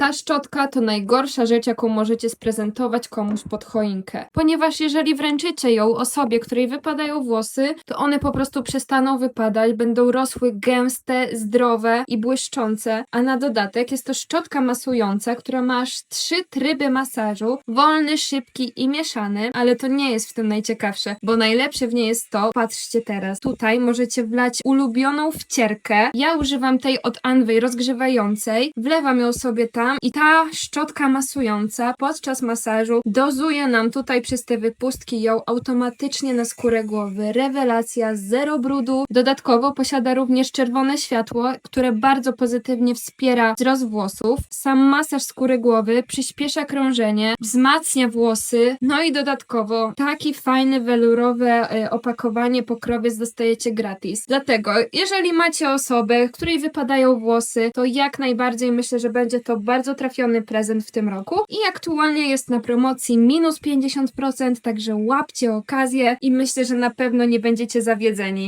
Ta szczotka to najgorsza rzecz, jaką możecie sprezentować komuś pod choinkę. Ponieważ jeżeli wręczycie ją osobie, której wypadają włosy, to one po prostu przestaną wypadać, będą rosły gęste, zdrowe i błyszczące. A na dodatek jest to szczotka masująca, która ma aż trzy tryby masażu: wolny, szybki i mieszany, ale to nie jest w tym najciekawsze, bo najlepsze w niej jest to, patrzcie teraz, tutaj możecie wlać ulubioną wcierkę. Ja używam tej od Anwej rozgrzewającej, wlewam ją sobie tam i ta szczotka masująca podczas masażu dozuje nam tutaj przez te wypustki ją automatycznie na skórę głowy. Rewelacja, zero brudu. Dodatkowo posiada również czerwone światło, które bardzo pozytywnie wspiera wzrost włosów. Sam masaż skóry głowy przyspiesza krążenie, wzmacnia włosy, no i dodatkowo taki fajny welurowe e, opakowanie pokrowiec dostajecie gratis. Dlatego, jeżeli macie osobę, której wypadają włosy, to jak najbardziej myślę, że będzie to bardzo trafiony prezent w tym roku. I aktualnie jest na promocji minus 50%, także łapcie okazję i myślę, że na pewno nie będziecie zawiedzeni.